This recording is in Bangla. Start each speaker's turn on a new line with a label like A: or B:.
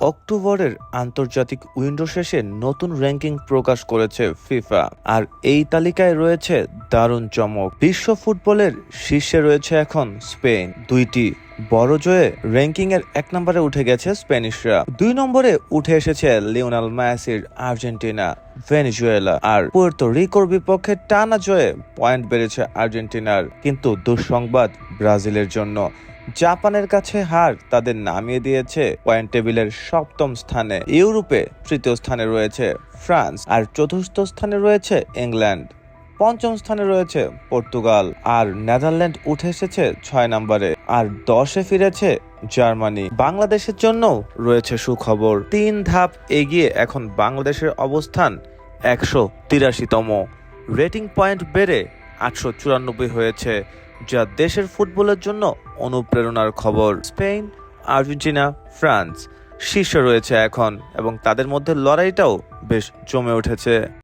A: অক্টোবরের আন্তর্জাতিক উইন্ডো শেষে নতুন র্যাঙ্কিং প্রকাশ করেছে ফিফা। আর এই তালিকায় রয়েছে দারুণ চমক। বিশ্ব ফুটবলের শীর্ষে রয়েছে এখন স্পেন। দুইটি বড় জয়ে র্যাঙ্কিং এর এক নম্বরে উঠে গেছে স্প্যানিশরা। দুই নম্বরে উঠে এসেছে লিওনাল ম্যাসির আর্জেন্টিনা, ভেনেজুয়েলা। আর পুয়ের্তো রিকোর বিপক্ষে টানা জয়ে পয়েন্ট বেড়েছে আর্জেন্টিনার। কিন্তু দুঃসংবাদ ব্রাজিলের জন্য। জাপানের কাছে হার তাদের নামিয়ে দিয়েছে। পয়েন্ট টেবিলের সপ্তম স্থানে ইউরোপে তৃতীয় স্থানে রয়েছে ফ্রান্স আর চতুর্থ স্থানে রয়েছে ইংল্যান্ড। পঞ্চম স্থানে রয়েছে পর্তুগাল আর নেদারল্যান্ড উঠে এসেছে ছয় নম্বরে আর দশে ফিরেছে জার্মানি। বাংলাদেশের জন্য রয়েছে সুখবর। তিন ধাপ এগিয়ে এখন বাংলাদেশের অবস্থান একশো তিরাশিতম। রেটিং পয়েন্ট বেড়ে আটশো চুরানব্বই হয়েছে। যা দেশের ফুটবলের জন্য অনুপ্রেরণার খবর। স্পেন, আর্জেন্টিনা, ফ্রান্স শীর্ষে রয়েছে এখন এবং তাদের মধ্যে লড়াইটাও বেশ জমে উঠেছে।